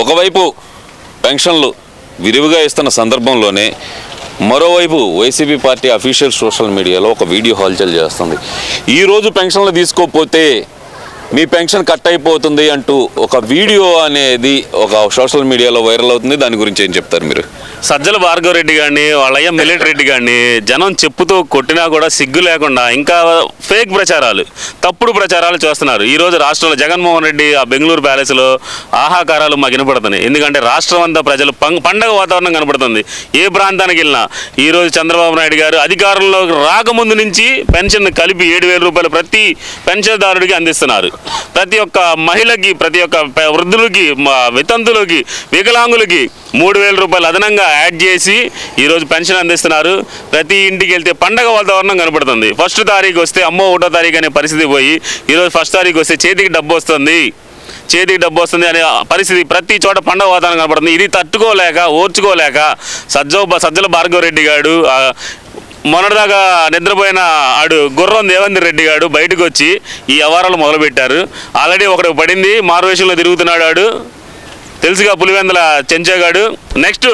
ఒకవైపు పెన్షన్లు విరివిగా ఇస్తున్న సందర్భంలోనే మరోవైపు వైసీపీ పార్టీ అఫీషియల్ సోషల్ మీడియాలో ఒక వీడియో హల్చల్ చేస్తుంది. ఈరోజు పెన్షన్లు తీసుకోకపోతే మీ పెన్షన్ కట్ అయిపోతుంది అంటూ ఒక వీడియో అనేది ఒక సోషల్ మీడియాలో వైరల్ అవుతుంది. దాని గురించి ఏం చెప్తారు మీరు? సజ్జల భార్గవ రెడ్డి గారిని వాళ్ళయ్య మిలెట్ రెడ్డి గారిని జనం చెప్పుతో కొట్టినా కూడా సిగ్గు లేకుండా ఇంకా ఫేక్ ప్రచారాలు తప్పుడు ప్రచారాలు చేస్తున్నారు. ఈ రోజు రాష్ట్రంలో జగన్మోహన్ రెడ్డి ఆ బెంగళూరు ప్యాలెస్లో ఆహాకారాలు మాకు వినపడుతున్నాయి. ఎందుకంటే రాష్ట్రం అంతా ప్రజలు పం- పండగ వాతావరణం కనపడుతుంది. ఏ ప్రాంతానికి వెళ్ళినా ఈరోజు చంద్రబాబు నాయుడు గారు అధికారంలో రాకముందు నుంచి పెన్షన్ కలిపి ఏడు రూపాయలు ప్రతి పెన్షన్దారుడికి అందిస్తున్నారు. ప్రతి ఒక్క మహిళకి ప్రతి ఒక్క వృద్ధులకి వితంతులకి వికలాంగులకి మూడు వేల రూపాయలు అదనంగా యాడ్ చేసి ఈరోజు పెన్షన్ అందిస్తున్నారు. ప్రతి ఇంటికి వెళ్తే పండగ వాతావరణం కనపడుతుంది. ఫస్ట్ తారీఖు వస్తే అమ్మో ఒకటో తారీఖు అనే పరిస్థితి పోయి ఈరోజు ఫస్ట్ తారీఖు వస్తే చేతికి డబ్బు వస్తుంది. చేతికి డబ్బు వస్తుంది అనే పరిస్థితి ప్రతి చోట పండగ వాతావరణం కనపడుతుంది. ఇది తట్టుకోలేక ఓర్చుకోలేక సజ్జో సజ్జల భార్గవరెడ్డి గారు మొన్నటిదాకా నిద్రపోయిన ఆడు గుర్రం దేవేందర్ రెడ్డి గారు బయటకు వచ్చి ఈ వ్యవహారాలు మొదలుపెట్టారు. ఆల్రెడీ ఒకటి పడింది మారువేషంలో తిరుగుతున్నాడు ఆడు. తెలుసుగా పులివెందల చెంచాగాడు నెక్స్ట్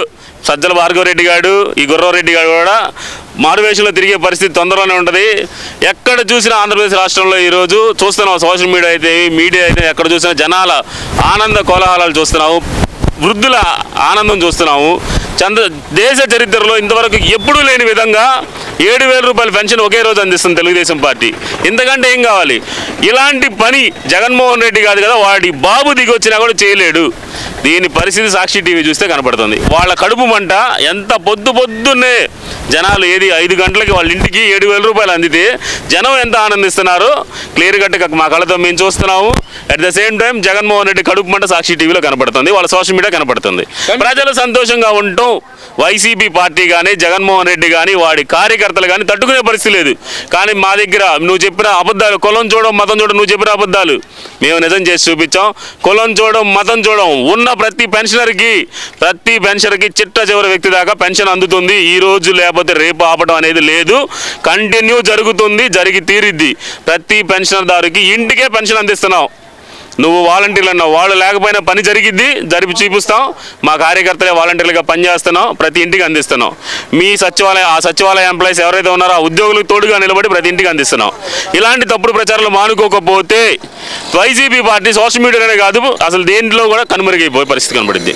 సజ్జల భార్గవ రెడ్డి గారు ఈ గుర్రవరెడ్డి గారు కూడా మారువేషంలో తిరిగే పరిస్థితి తొందరలోనే ఉంటుంది. ఎక్కడ చూసినా ఆంధ్రప్రదేశ్ రాష్ట్రంలో ఈరోజు చూస్తున్నాం సోషల్ మీడియా అయితే మీడియా అయితే ఎక్కడ చూసినా జనాల ఆనంద కోలాహలాలు చూస్తున్నాము వృద్ధుల ఆనందం చూస్తున్నాము. చంద్ర దేశ చరిత్రలో ఇంతవరకు ఎప్పుడూ లేని విధంగా ఏడు వేల రూపాయల పెన్షన్ ఒకే రోజు అందిస్తుంది తెలుగుదేశం పార్టీ. ఇంతకంటే ఏం కావాలి? ఇలాంటి పని జగన్మోహన్ రెడ్డి కాదు కదా వాడి బాబు దిగి వచ్చినా కూడా చేయలేడు. దీని పరిస్థితి సాక్షి టీవీ చూస్తే కనపడుతుంది. వాళ్ళ కడుపు మంట ఎంత పొద్దు పొద్దున్నే జనాలు ఏది ఐదు గంటలకి వాళ్ళ ఇంటికి ఏడు వేల రూపాయలు అందితే జనం ఎంత ఆనందిస్తున్నారో క్లియర్ కట్గా మా కళ్ళతో మేము చూస్తున్నాము. At the same time Jaganmohan Reddy కడుపు మంట సాక్షి టీవీలో కనపడుతుంది. వాళ్ళ సోషల్ మీడియా కనపడుతుంది. ప్రజలు సంతోషంగా ఉండటం వైసీపీ పార్టీ కానీ జగన్మోహన్ రెడ్డి కానీ వాడి కార్యకర్తలు కానీ తట్టుకునే పరిస్థితి లేదు. కానీ మా దగ్గర నువ్వు చెప్పిన అబద్ధాలు కులం చూడడం మతం చూడడం నువ్వు చెప్పిన అబద్ధాలు. మేము నిజం చేసి చూపించాం. కులం చూడడం మతం చూడడం ఉన్న ప్రతి పెన్షనర్కి ప్రతి పెన్షనర్కి చిట్ట చివరి వ్యక్తి దాకా పెన్షన్ అందుతుంది. ఈ రోజు లేకపోతే రేపు ఆపడం అనేది లేదు. కంటిన్యూ జరుగుతుంది జరిగి తీరిద్ది. ప్రతి పెన్షనర్దారుకి ఇంటికే పెన్షన్ అందిస్తున్నాం. నువ్వు వాలంటీర్లు అన్నావు. వాళ్ళు లేకపోయినా పని జరిగిద్ది జరిపి చూపిస్తాం. మా కార్యకర్తలే వాలంటీర్లుగా పనిచేస్తున్నాం ప్రతి ఇంటికి అందిస్తున్నాం. మీ సచివాలయ ఆ సచివాలయ ఎంప్లాయీస్ ఎవరైతే ఉన్నారో ఆ ఉద్యోగులకు తోడుగా నిలబడి ప్రతి ఇంటికి అందిస్తున్నాం. ఇలాంటి తప్పుడు ప్రచారాలు మానుకోకపోతే వైసీపీ పార్టీ సోషల్ మీడియాలోనే కాదు అసలు దేంట్లో కూడా కనుమరుగైపోయే పరిస్థితి కనబడింది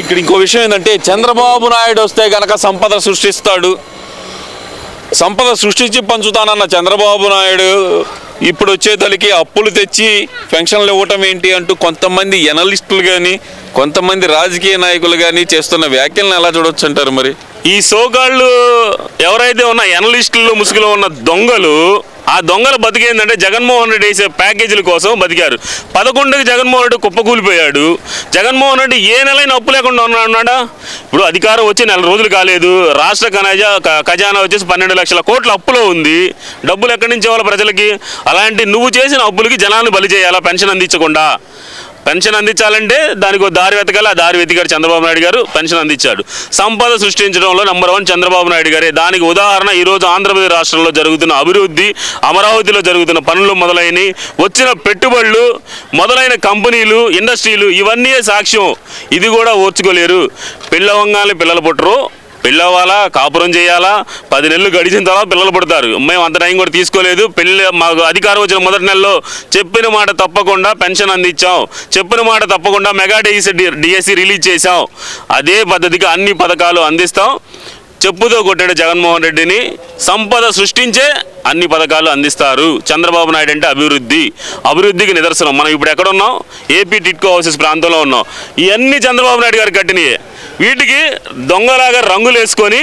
ఇక్కడ ఇంకో విషయం ఏంటంటే చంద్రబాబు నాయుడు వస్తే కనుక సంపద సృష్టిస్తాడు. సంపద సృష్టించి పంచుతానన్న చంద్రబాబు నాయుడు ఇప్పుడు వచ్చేతలకి అప్పులు తెచ్చి పెన్షన్లు ఇవ్వటం ఏంటి అంటూ కొంతమంది ఎనలిస్టులు కానీ కొంతమంది రాజకీయ నాయకులు కానీ చేస్తున్న వ్యాఖ్యలను ఎలా చూడొచ్చు అంటారు మరి? ఈ సోగాళ్ళు ఎవరైతే ఉన్న ఎనలిస్టులు ముసుగులో ఉన్న దొంగలు ఆ దొంగలు బతికేందంటే జగన్మోహన్ రెడ్డి వేసే ప్యాకేజీల కోసం బతికారు. పదకొండుకి జగన్మోహన్ రెడ్డి కుప్పకూలిపోయాడు. జగన్మోహన్ రెడ్డి ఏ నెలైనా అప్పు లేకుండా ఉన్నా- ఉన్నాడా? ఇప్పుడు అధికారం వచ్చి నెల రోజులు కాలేదు. రాష్ట్ర ఖజా ఖజానా వచ్చేసి పన్నెండు లక్షల కోట్ల అప్పులో ఉంది. డబ్బులు ఎక్కడి నుంచి ఇవ్వాలి ప్రజలకి? అలాంటి నువ్వు చేసిన అప్పులకి జనాన్ని బలి చేయాలా? పెన్షన్ అందించకుండా. పెన్షన్ అందించాలంటే దానికి ఒక దారి వెతకాలి. ఆ దారి వెతికారు చంద్రబాబు నాయుడు గారు. పెన్షన్ అందించాడు. సంపద సృష్టించడంలో నెంబర్ వన్ చంద్రబాబు నాయుడు గారే. దానికి ఉదాహరణ ఈరోజు ఆంధ్రప్రదేశ్ రాష్ట్రంలో జరుగుతున్న అభివృద్ధి అమరావతిలో జరుగుతున్న పనులు మొదలైనవి. వచ్చిన పెట్టుబడులు మొదలైన కంపెనీలు ఇండస్ట్రీలు ఇవన్నీ సాక్ష్యం. ఇది కూడా ఓర్చుకోలేరు. పిల్లవంగానే పిల్లలు పుట్టరు. పెళ్ళవ్వాలా? కాపురం చేయాలా? పది నెలలు గడిచిన తర్వాత పిల్లలు పుడతారు. మేము అంత టైం కూడా తీసుకోలేదు. పెళ్ళి మాకు అధికారం వచ్చిన మొదటి నెలలో చెప్పిన మాట తప్పకుండా పెన్షన్ అందించాం. చెప్పిన మాట తప్పకుండా మెగా డిఎస్సి డిఎస్సి రిలీజ్ చేశాం. అదే పద్ధతిగా అన్ని పథకాలు అందిస్తాం. చెప్పుతో కొట్టాడు జగన్మోహన్ రెడ్డిని. సంపద సృష్టించే అన్ని పథకాలు అందిస్తారు. చంద్రబాబు నాయుడు అంటే అభివృద్ధి. అభివృద్ధికి నిదర్శనం. మనం ఇప్పుడు ఎక్కడున్నాం ఏపీ టిట్కో హౌసెస్ ప్రాంతంలో ఉన్నాం. ఇవన్నీ చంద్రబాబు నాయుడు గారు కట్టినయే. వీటికి దొంగలాగా రంగులు వేసుకొని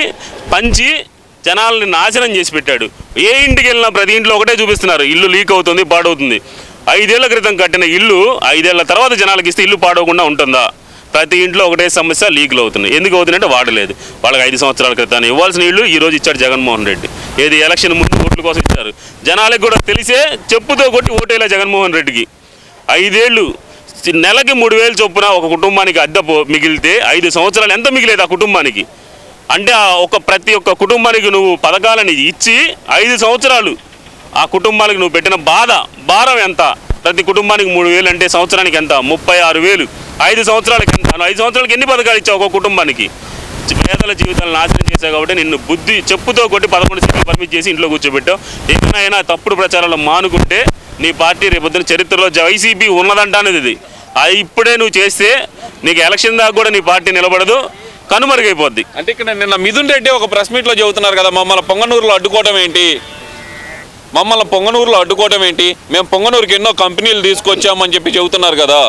పంచి జనాల్ని నాశనం చేసి పెట్టాడు. ఏ ఇంటికి వెళ్ళినా ప్రతి ఇంట్లో ఒకటే చూపిస్తున్నారు. ఇల్లు లీక్ అవుతుంది పాడవుతుంది. ఐదేళ్ళ క్రితం కట్టిన ఇల్లు ఐదేళ్ళ తర్వాత జనాలకి ఇస్తే ఇల్లు పాడవకుండా ఉంటుందా? ప్రతి ఇంట్లో ఒకటే సమస్య లీకులు అవుతున్నాయి. ఎందుకు అవుతుందంటే వాడలేదు వాళ్ళకి ఐదు సంవత్సరాల క్రితం ఇవ్వాల్సిన ఇల్లు ఈరోజు ఇచ్చాడు జగన్మోహన్ రెడ్డి. ఏది ఎలక్షన్ ముందు ఓట్ల కోసం ఇచ్చారు. జనాలకు కూడా తెలిసే చెప్పుతో కొట్టి ఓటేలా జగన్మోహన్ రెడ్డికి. ఐదేళ్ళు నెలకి మూడు వేలు చొప్పున ఒక కుటుంబానికి అద్దె మిగిలితే ఐదు సంవత్సరాలు ఎంత మిగిలేదు ఆ కుటుంబానికి? అంటే ఆ ఒక ప్రతి ఒక్క కుటుంబానికి నువ్వు పథకాలని ఇచ్చి ఐదు సంవత్సరాలు ఆ కుటుంబాలకు నువ్వు పెట్టిన బాధ భారం ఎంత? ప్రతి కుటుంబానికి మూడు వేలు అంటే సంవత్సరానికి ఎంత? ముప్పై ఆరు వేలు. ఐదు సంవత్సరాలకి ఎంత? ఐదు సంవత్సరాలకి ఎన్ని పథకాలు ఇచ్చావు ఒక కుటుంబానికి? పేదల జీవితాలను నాశనం చేశావు కాబట్టి నిన్ను బుద్ధి చెప్పుతో కొట్టి పదకొండు సీట్లు పర్మిట్ చేసి ఇంట్లో కూర్చోబెట్టావు. ఏమైనా తప్పుడు ప్రచారాలు మానుకుంటే నీ పార్టీ రేపొద్దున చరిత్రలో వైసీపీ ఉన్నదంటానేది ఇది. అది ఇప్పుడే నువ్వు చేస్తే నీకు ఎలక్షన్ దాకా కూడా నీ పార్టీ నిలబడదు కనుమరుగైపోద్ది. అంటే ఇక్కడ నిన్న మిథున్ రెడ్డి ఒక ప్రెస్ మీట్లో చెబుతున్నారు కదా మమ్మల్ని పొంగనూరులో అడ్డుకోవడం ఏంటి? మమ్మల్ని పొంగనూరులో అడ్డుకోవడం ఏంటి? మేము పొంగనూరుకి ఎన్నో కంపెనీలు తీసుకొచ్చామని చెప్పి చెబుతున్నారు కదా.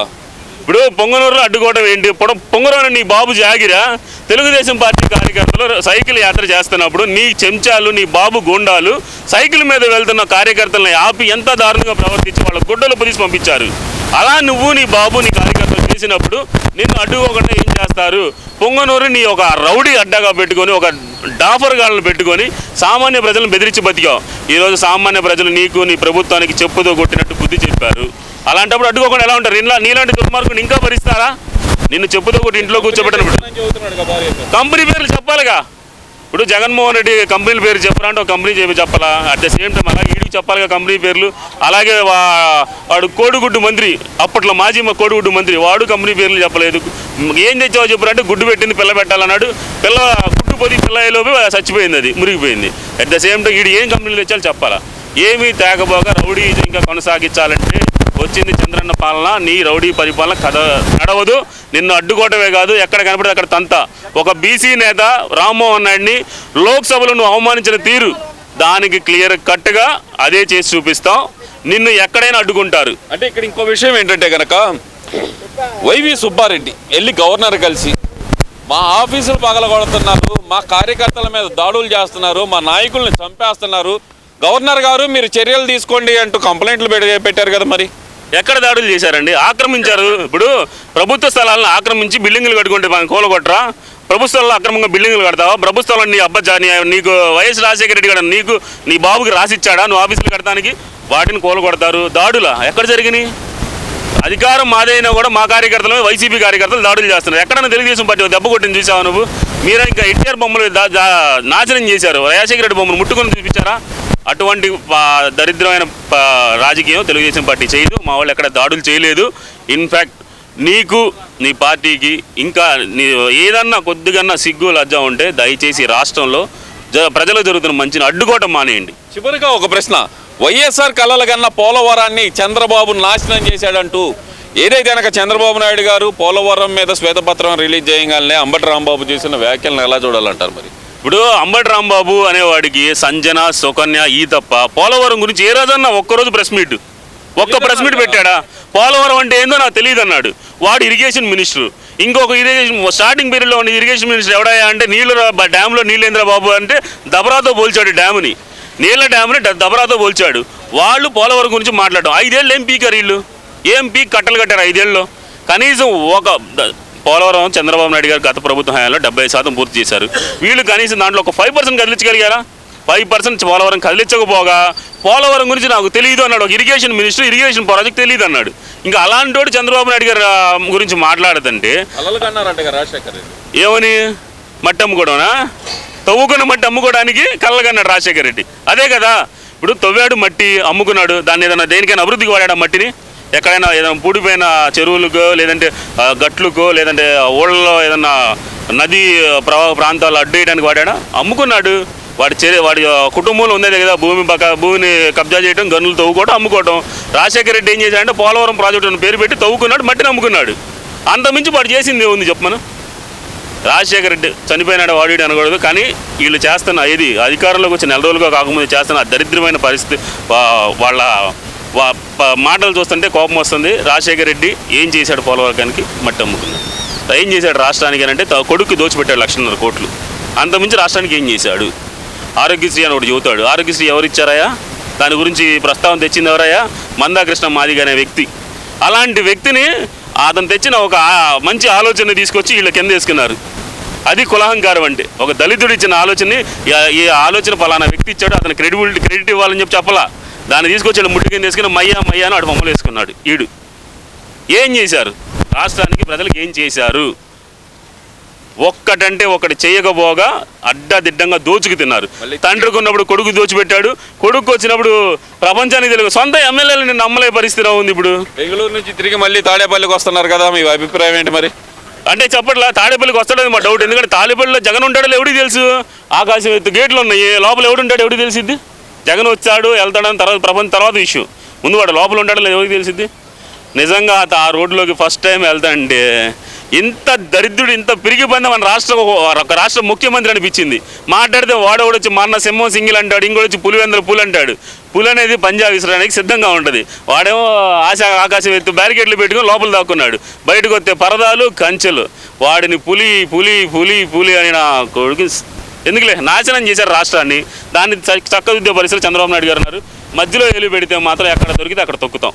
ఇప్పుడు పొంగనూరులో అడ్డుకోవడం ఏంటి? పొడ పొంగనూరు నీ బాబు జాగిరా? తెలుగుదేశం పార్టీ కార్యకర్తలు సైకిల్ యాత్ర చేస్తున్నప్పుడు నీ చెంచాలు నీ బాబు గుండాలు సైకిల్ మీద వెళ్తున్న కార్యకర్తలను ఆపి ఎంత దారుణంగా ప్రవర్తించి వాళ్ళ గుడ్డలు పులిసి పంపించారు? అలా నువ్వు నీ బాబు నీ కార్యకర్తలు చేసినప్పుడు నిన్ను అడ్డుకోకుండా ఏం చేస్తారు? పొంగనూరు నీ ఒక రౌడీ అడ్డాగా పెట్టుకొని ఒక డాఫర్ గాళ్ళను పెట్టుకొని సామాన్య ప్రజలను బెదిరించి బతికావు. ఈరోజు సామాన్య ప్రజలు నీకు నీ ప్రభుత్వానికి చెప్పుతో కొట్టినట్టు బుద్ధి చెప్పారు. అలాంటప్పుడు అడ్డుకోకుండా ఎలా ఉంటారు? ఇలా నీలాంటి దుర్మార్గుని ఇంకా భరిస్తారా? నిన్ను చెప్పుతో కొట్టి ఇంట్లో కూర్చోబెట్టినప్పుడు కంపెనీ పేర్లు చెప్పాలిగా. ఇప్పుడు జగన్మోహన్ రెడ్డి కంపెనీ పేరు చెప్పరా అంటే ఒక కంపెనీ చెప్పి చెప్పాలా? అట్ ద సేమ్ టైం అలాగే ఈడికి చెప్పాలిగా కంపెనీ పేర్లు. అలాగే వాడు కోడిగుడ్డు మంత్రి అప్పట్లో మాజీ మా కోడిగుడ్డు మంత్రి వాడు కంపెనీ పేర్లు చెప్పలేదు. ఏం తెచ్చావో చెప్పారంటే గుడ్డు పెట్టింది పిల్ల పెట్టాలన్నాడు. పిల్ల గుడ్డు పొది పిల్లలోపు చచ్చిపోయింది అది మురిగిపోయింది. అట్ ద సేమ్ టైం ఈడు ఏం కంపెనీలు తెచ్చాలో చెప్పాలా? ఏమీ తేకపోగా రౌడీ ఇంకా కొనసాగించాలంటే వచ్చింది చంద్రన్న పాలన నీ రౌడీ పరిపాలన కథ నడవదు. నిన్ను అడ్డుకోవటమే కాదు ఎక్కడ కనపడితే అక్కడ తంత. ఒక బీసీ నేత రామ్మోహన్ నాయుడిని లోక్సభలో నువ్వు అవమానించిన తీరు దానికి క్లియర్ కట్గా అదే చేసి చూపిస్తాం. నిన్ను ఎక్కడైనా అడ్డుకుంటారు. అంటే ఇక్కడ ఇంకో విషయం ఏంటంటే కనుక వైవి సుబ్బారెడ్డి వెళ్ళి గవర్నర్ కలిసి మా ఆఫీసులు పగలగొడుతున్నారు మా కార్యకర్తల మీద దాడులు చేస్తున్నారు మా నాయకుల్ని చంపేస్తున్నారు. గవర్నర్ గారు మీరు చర్యలు తీసుకోండి అంటూ కంప్లైంట్లు పెట్టారు కదా మరి. ఎక్కడ దాడులు చేశారండి? ఆక్రమించారు. ఇప్పుడు ప్రభుత్వ స్థలాలను ఆక్రమించి బిల్డింగులు కట్టుకుంటే మనం కూలగొట్టరా ప్రభుత్వంలో అక్రమంగా బిల్డింగులు కడతావా? ప్రభుత్వ నీ అబ్బా నీకు వైఎస్ రాజశేఖర రెడ్డి గారు నీకు నీ బాబుకి రాసిచ్చాడా? నువ్వు ఆఫీసులు కడతానికి వాటిని కూలగొడతారు దాడులా? ఎక్కడ జరిగినాయి? అధికారం మాదైనా కూడా మా కార్యకర్తలు వైసీపీ కార్యకర్తలు దాడులు చేస్తున్నారు. ఎక్కడన్నా తెలుగుదేశం పార్టీ దెబ్బ కొట్టింది చూసావా నువ్వు? మీరు ఇంకా ఎన్టీఆర్ బొమ్మలు నాశనం చేశారు. రాజశేఖర రెడ్డి బొమ్మను ముట్టుకొని చూపించారా? అటువంటి దరిద్రమైన రాజకీయం తెలుగుదేశం పార్టీ చేయదు. మా వాళ్ళు ఎక్కడ దాడులు చేయలేదు. ఇన్ఫ్యాక్ట్ నీకు నీ పార్టీకి ఇంకా నీ ఏదన్నా కొద్దిగన్నా సిగ్గు లజ్జ ఉంటే దయచేసి రాష్ట్రంలో జ జరుగుతున్న మంచిని అడ్డుకోవటం మానేయండి. చివరిగా ఒక ప్రశ్న. వైఎస్ఆర్ కళల కన్నా పోలవరాన్ని చంద్రబాబు నాశనం చేశాడంటూ ఏదైతే కనుక చంద్రబాబు నాయుడు గారు పోలవరం మీద శ్వేతపత్రం రిలీజ్ చేయగానే అంబటి రాంబాబు చేసిన వ్యాఖ్యలను ఎలా చూడాలంటారు మరి? ఇప్పుడు అంబటి రాంబాబు అనేవాడికి సంజన సుకన్య ఈ తప్ప పోలవరం గురించి ఏ రోజన్నా ఒక్కరోజు ప్రెస్ మీట్. ఒక్క ప్రెస్ మీట్ పెట్టాడా? పోలవరం అంటే ఏందో నాకు తెలియదు అన్నాడు వాడు ఇరిగేషన్ మినిస్టర్. ఇంకొక ఇరిగేషన్ స్టార్టింగ్ పీరియడ్లో ఉన్న ఇరిగేషన్ మినిస్టర్ ఎవడయ్యా అంటే నీళ్ళు డ్యామ్లో నీళ్ళేంద్ర బాబు అంటే దబరాతో పోల్చాడు డ్యామ్ని. నీళ్ళ డ్యామ్ని దబరాతో పోల్చాడు. వాళ్ళు పోలవరం గురించి మాట్లాడడం. ఐదేళ్ళు ఏం పీకారు వీళ్ళు? ఏం పీక్ కట్టలు కట్టారు ఐదేళ్ళలో కనీసం ఒక పోలవరం చంద్రబాబు నాయుడు గారు గత ప్రభుత్వ హయాంలో డెబ్బై శాతం పూర్తి చేశారు. వీళ్ళు కనీసం దాంట్లో ఒక ఫైవ్ పర్సెంట్ కదిలించగలిగారా? ఫైవ్ పర్సెంట్ పోలవరం కదిలించకపోగా పోలవరం గురించి నాకు తెలియదు అన్నాడు. ఒక ఇరిగేషన్ మినిస్టర్ ఇరిగేషన్ ప్రాజెక్ట్ తెలియదు అన్నాడు. ఇంకా అలాంటి వాడు చంద్రబాబు నాయుడు గారు గురించి మాట్లాడదంటే ఏమని? మట్టి అమ్ముకోవడమనా? తవ్వుకున్న మట్టి అమ్ముకోవడానికి కళ్ళగన్నాడు రాజశేఖర రెడ్డి. అదే కదా ఇప్పుడు తవ్వాడు మట్టి అమ్ముకున్నాడు. దాన్ని ఏదైనా దేనికైనా అభివృద్ధికి వాడాడు మట్టిని? ఎక్కడైనా ఏదైనా పూడిపోయిన చెరువులకో లేదంటే ఆ, గట్లకో లేదంటే ఊళ్ళలో ఏదన్నా నది ప్రవాహ ప్రాంతాలు అడ్డేయడానికి వాడాడా? అమ్ముకున్నాడు. వాడి చెరి వాడి కుటుంబంలో ఉండేది కదా భూమి పక్క భూమిని కబ్జా చేయడం గనులు తవ్వుకోవడం అమ్ముకోవడం రాజశేఖర రెడ్డి ఏం చేశాడంటే పోలవరం ప్రాజెక్టు పేరు పెట్టి తవ్వుకున్నాడు మట్టిని అమ్ముకున్నాడు. అంతమించి వాడు చేసింది ఏముంది చెప్పమను? రాజశేఖర రెడ్డి చనిపోయినాడు వాడి అనకూడదు కానీ వీళ్ళు చేస్తున్న ఇది అధికారంలోకి వచ్చి నెల రోజులుగా కాకముందు చేస్తున్న దరిద్రమైన పరిస్థితి వాళ్ళ మాటలు చూస్తుంటే కోపం వస్తుంది. రాజశేఖర రెడ్డి ఏం చేశాడు పోలవరకానికి? మట్టి అమ్ముకున్నాడు. ఏం చేశాడు రాష్ట్రానికి అని అంటే కొడుక్కి దోచిపెట్టాడు లక్షన్నర కోట్లు. అంతమించి రాష్ట్రానికి ఏం చేశాడు? ఆరోగ్యశ్రీ అని ఒకటి చెబుతాడు ఆరోగ్యశ్రీ ఎవరు ఇచ్చారయ్యా దాని గురించి ప్రస్తావన తెచ్చింది ఎవరయ్యా? మందాకృష్ణ మాదిగ అనే వ్యక్తి. అలాంటి వ్యక్తిని అతను తెచ్చిన ఒక మంచి ఆలోచన తీసుకొచ్చి వీళ్ళ కింద వేసుకున్నారు. అది కులహంకారం అంటే. ఒక దళితుడు ఇచ్చిన ఆలోచనని ఈ- ఈ ఆలోచన ఫలానా వ్యక్తి ఇచ్చాడు అతను క్రెడిబిలిటీ క్రెడిట్ ఇవ్వాలని చెప్పి చెప్పలా. దాన్ని తీసుకొచ్చి ముట్టి కింద వేసుకుని మయ్యా మయ్యా అని ఆడు బొమ్మలు వేసుకున్నాడు. ఈడు ఏం చేశారు? రాష్ట్రానికి ప్రజలకు ఏం చేశారు? ఒక్కటంటే ఒకటి చేయకపోగా అడ్డదిడ్డంగా దోచుకు తిన్నారు. తండ్రికి ఉన్నప్పుడు కొడుకు దోచిపెట్టాడు. కొడుకు వచ్చినప్పుడు ప్రపంచానికి తెలుగు సొంత ఎమ్మెల్యేలని నమ్మలే పరిస్థితి ఉంది ఇప్పుడు? బెంగళూరు నుంచి తిరిగి మళ్ళీ తాడేపల్లికి వస్తున్నారు కదా మీ అభిప్రాయం ఏంటి మరి? అంటే చెప్పట్లా తాడేపల్లికి వస్తాడని మా డౌట్ ఎందుకంటే తాడేపల్లిలో జగన్ ఉంటాడో ఎవడికి తెలుసు? ఆకాశం ఎత్తు గేట్లు ఉన్నాయి. లోపల ఎవడు ఉంటాడు ఎవడికి తెలిసిద్ది? జగన్ వచ్చాడు వెళ్తాడని తర్వాత ప్రపంచం తర్వాత ఇష్యూ ముందు వాడు లోపల ఉంటాడో లేదు ఎవరికి తెలిసింది నిజంగా ఆ రోడ్లోకి ఫస్ట్ టైం వెళ్తాంటే ఇంత దరిద్రుడు ఇంత పిరిగిపోయింది మన రాష్ట్ర ఒక రాష్ట్ర ముఖ్యమంత్రి అనిపించింది. మాట్లాడితే వాడోడు వచ్చి మరణ సింహం సింగిల్ అంటాడు ఇంకోటి వచ్చి పులివెందుల పులి అంటాడు. పులి అనేది పంజాబ్ విసరడానికి సిద్ధంగా ఉంటుంది. వాడేమో ఆశ ఆకాశం ఎత్తు బ్యారికేడ్లు పెట్టుకొని లోపల దాక్కున్నాడు. బయటకు వస్తే పరదాలు కంచెలు. వాడిని పులి పులి పులి పులి అని నా కొడుకు ఎందుకులే? నాశనం చేశారు రాష్ట్రాన్ని. దాన్ని చక్కదిద్దే పరిస్థితులు చంద్రబాబు నాయుడు గారు ఉన్నారు. మధ్యలో ఏలు పెడితే మాత్రం ఎక్కడ దొరికితే అక్కడ తొక్కుతాం.